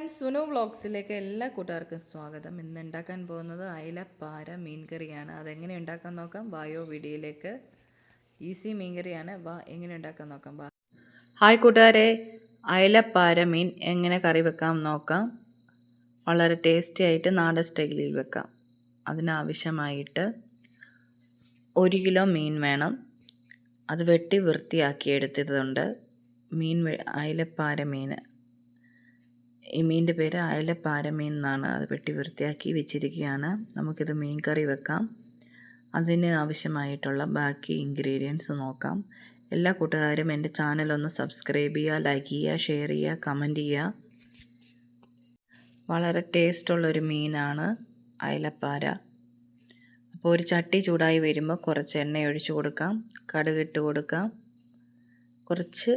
Friends Sunu വ്ളോഗ്സിലേക്ക് എല്ലാ കൂട്ടുകാർക്കും സ്വാഗതം. ഇന്ന് ഉണ്ടാക്കാൻ പോകുന്നത് അയലപ്പാര മീൻ കറിയാണ് അതെങ്ങനെ ഉണ്ടാക്കാൻ നോക്കാം? വായോ വീഡിയോയിലേക്ക് ഈസി മീൻ കറിയാണ് വാ എങ്ങനെ ഉണ്ടാക്കാൻ നോക്കാം? വാ. ഹായ് കൂട്ടുകാരെ. അയലപ്പാര മീൻ എങ്ങനെ കറി വെക്കാം നോക്കാം. വളരെ ടേസ്റ്റി ആയിട്ട് നാടൻ സ്റ്റൈലിൽ വെക്കാം. അതിനാവശ്യമായിട്ട് ഒരു കിലോ മീൻ വേണം. അത് വെട്ടി വൃത്തിയാക്കി എടുത്തിട്ടുണ്ട്. മീൻ അയലപ്പാര മീൻ ഈ പേര് അയലപ്പാര മീൻ എന്നാണ്. അത് വെട്ടി വൃത്തിയാക്കി വെച്ചിരിക്കുകയാണ്. നമുക്കിത് മീൻ കറി വെക്കാം. അതിന് ആവശ്യമായിട്ടുള്ള ബാക്കി ഇൻഗ്രീഡിയൻസ് നോക്കാം. എല്ലാ കൂട്ടുകാരും എന്റെ ചാനലൊന്ന് സബ്സ്ക്രൈബ് ചെയ്യുക ലൈക്ക് ചെയ്യുക ഷെയർ ചെയ്യുക കമന്റ് ചെയ്യുക. വളരെ ടേസ്റ്റുള്ളൊരു മീനാണ് അയലപ്പാര. അപ്പോൾ ഒരു ചട്ടി ചൂടായി വരുമ്പോൾ കുറച്ച് എണ്ണ ഒഴിച്ചു കൊടുക്കാം. കടുക് ഇട്ട് കൊടുക്കാം. കുറച്ച്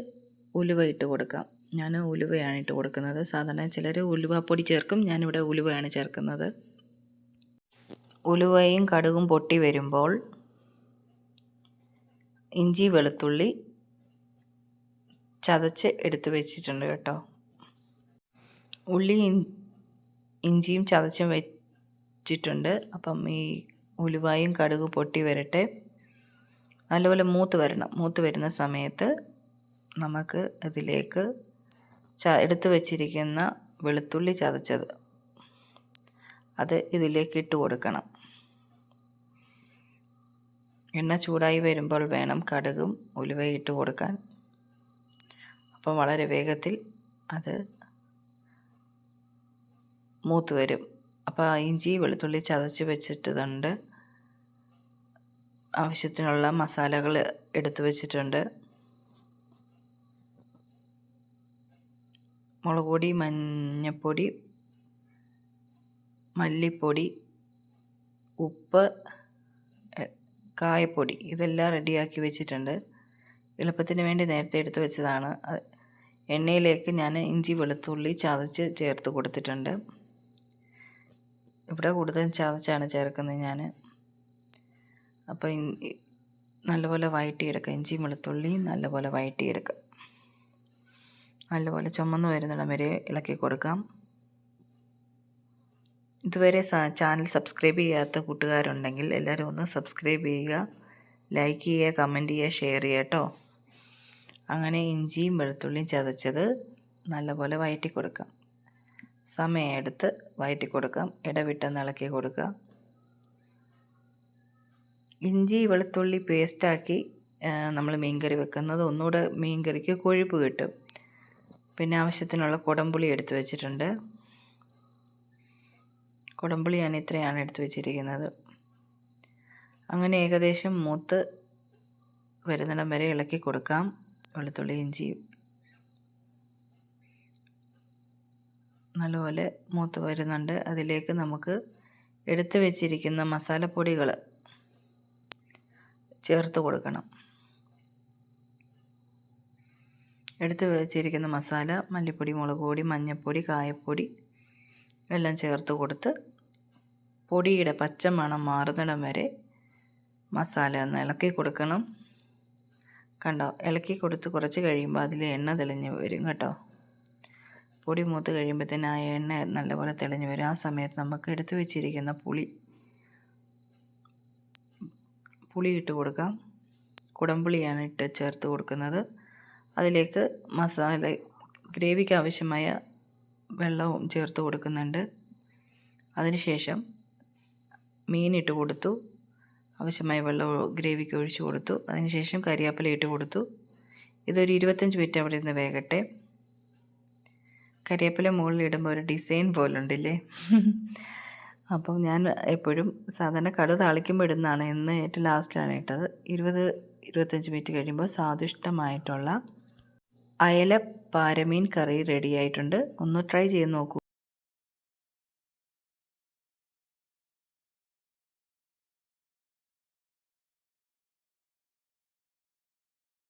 ഉലുവ ഇട്ട് കൊടുക്കാം. ഞാൻ ഉലുവയാണ് ഇട്ട് കൊടുക്കുന്നത്. സാധാരണ ചിലർ ഉലുവപ്പൊടി ചേർക്കും. ഞാനിവിടെ ഉലുവയാണ് ചേർക്കുന്നത്. ഉലുവയും കടുകും പൊട്ടി വരുമ്പോൾ ഇഞ്ചി വെളുത്തുള്ളി ചതച്ച് എടുത്ത് വെച്ചിട്ടുണ്ട് കേട്ടോ. ഉള്ളി ഇഞ്ചിയും ചതച്ചും വെച്ചിട്ടുണ്ട്. അപ്പം ഈ ഉലുവായും കടുക് പൊട്ടി വരട്ടെ. നല്ലപോലെ മൂത്ത് വരണം. മൂത്ത് വരുന്ന സമയത്ത് നമുക്ക് ഇതിലേക്ക് ച എടുത്തു വച്ചിരിക്കുന്ന വെളുത്തുള്ളി ചതച്ചത്. അത് ഇതിലേക്ക് ഇട്ട് കൊടുക്കണം. എണ്ണ ചൂടായി വരുമ്പോൾ വേണം കടുകും ഉലുവയും ഇട്ട് കൊടുക്കാൻ. അപ്പം വളരെ വേഗത്തിൽ അത് മൂത്ത് വരും. അപ്പോൾ ഇഞ്ചി വെളുത്തുള്ളി ചതച്ച് വെച്ചിട്ടുണ്ട്. ആവശ്യത്തിനുള്ള മസാലകൾ എടുത്തു വെച്ചിട്ടുണ്ട്. മുളക് പൊടി മഞ്ഞൾപ്പൊടി മല്ലിപ്പൊടി ഉപ്പ് കായപ്പൊടി ഇതെല്ലാം റെഡിയാക്കി വെച്ചിട്ടുണ്ട്. എളുപ്പത്തിന് വേണ്ടി നേരത്തെ എടുത്ത് വെച്ചതാണ്. എണ്ണയിലേക്ക് ഞാൻ ഇഞ്ചി വെളുത്തുള്ളി ചതച്ച് ചേർത്ത് കൊടുത്തിട്ടുണ്ട്. ഇവിടെ കൂടുതലും ചതച്ചാണ് ചേർക്കുന്നത് ഞാൻ. അപ്പോൾ നല്ലപോലെ വഴറ്റിയെടുക്കുക ഇഞ്ചി വെളുത്തുള്ളി നല്ലപോലെ വഴറ്റിയെടുക്കുക നല്ലപോലെ ചുമന്ന് വരുന്നിടം വരെ ഇളക്കി കൊടുക്കാം. ഇതുവരെ ചാനൽ സബ്സ്ക്രൈബ് ചെയ്യാത്ത കൂട്ടുകാരുണ്ടെങ്കിൽ എല്ലാവരും ഒന്ന് സബ്സ്ക്രൈബ് ചെയ്യുക. ലൈക്ക് ചെയ്യുക കമന്റ് ചെയ്യുക ഷെയർ ചെയ്യുക കേട്ടോ. അങ്ങനെ ഇഞ്ചിയും വെളുത്തുള്ളിയും ചതച്ചത് നല്ലപോലെ വയറ്റി കൊടുക്കാം. സമയമെടുത്ത് വയറ്റി കൊടുക്കാം. ഇടവിട്ടെന്ന് ഇളക്കി കൊടുക്കുക. ഇഞ്ചി വെളുത്തുള്ളി പേസ്റ്റാക്കി നമ്മൾ മീൻകറി വെക്കുന്നത്. ഒന്നുകൂടെ മീൻകറിക്ക് കൊഴുപ്പ് കിട്ടും. പിന്നെ ആവശ്യത്തിനുള്ള കുടംപുളി എടുത്തു വെച്ചിട്ടുണ്ട്. കുടംപുളി ഞാൻ ഇത്രയാണ് എടുത്തു വെച്ചിരിക്കുന്നത്. അങ്ങനെ ഏകദേശം മൂത്ത് വരുന്നിടം വരെ ഇളക്കി കൊടുക്കാം. വെളുത്തുള്ളി ഇഞ്ചി നല്ലപോലെ മൂത്ത് വരുന്നുണ്ട്. അതിലേക്ക് നമുക്ക് എടുത്തു വെച്ചിരിക്കുന്ന മസാലപ്പൊടികൾ ചേർത്ത് കൊടുക്കണം. എടുത്ത് വെച്ചിരിക്കുന്ന മസാല മല്ലിപ്പൊടി മുളക് പൊടി മഞ്ഞൾപ്പൊടി കായപ്പൊടി എല്ലാം ചേർത്ത് കൊടുത്ത് പൊടിയുടെ പച്ച മണം മാറുന്നിടം വരെ മസാല ഒന്ന് ഇളക്കി കൊടുക്കണം. കണ്ടോ? ഇളക്കി കൊടുത്ത് കുറച്ച് കഴിയുമ്പോൾ അതിൽ എണ്ണ തെളിഞ്ഞ് വരും കേട്ടോ. പൊടി മൂത്ത് കഴിയുമ്പോഴത്തേന് ആ എണ്ണ നല്ലപോലെ തെളിഞ്ഞ് വരും. ആ സമയത്ത് നമുക്ക് എടുത്തു വെച്ചിരിക്കുന്ന പുളി പുളി ഇട്ട് കൊടുക്കാം. കുടംപുളിയാണ് ഇട്ട് ചേർത്ത് കൊടുക്കുന്നത്. അതിലേക്ക് മസാല ഗ്രേവിക്ക് ആവശ്യമായ വെള്ളവും ചേർത്ത് കൊടുക്കുന്നുണ്ട്. അതിനുശേഷം മീനിട്ട് കൊടുത്തു. ആവശ്യമായ വെള്ളം ഗ്രേവിക്ക് ഒഴിച്ചു കൊടുത്തു. അതിനുശേഷം കരിയാപ്പില ഇട്ട് കൊടുത്തു. ഇതൊരു ഇരുപത്തഞ്ച് മിനിറ്റ് അവിടെ നിന്ന് വേകട്ടെ. കരിയാപ്പില മുകളിൽ ഇടുമ്പോൾ ഒരു ഡിസൈൻ പോലുണ്ടല്ലേ? അപ്പം ഞാൻ എപ്പോഴും സാധാരണ കടു താളിക്കുമ്പോൾ ഇടുന്നതാണ്. ഇന്ന് ഏറ്റവും ലാസ്റ്റിലാണ് ഇട്ടത്. ഇരുപത് ഇരുപത്തഞ്ച് മിനിറ്റ് കഴിയുമ്പോൾ സ്വാദിഷ്ടമായിട്ടുള്ള അയല പാരമീൻ കറി റെഡിയായിട്ടുണ്ട് ഒന്ന് ട്രൈ ചെയ്ത് നോക്കൂ.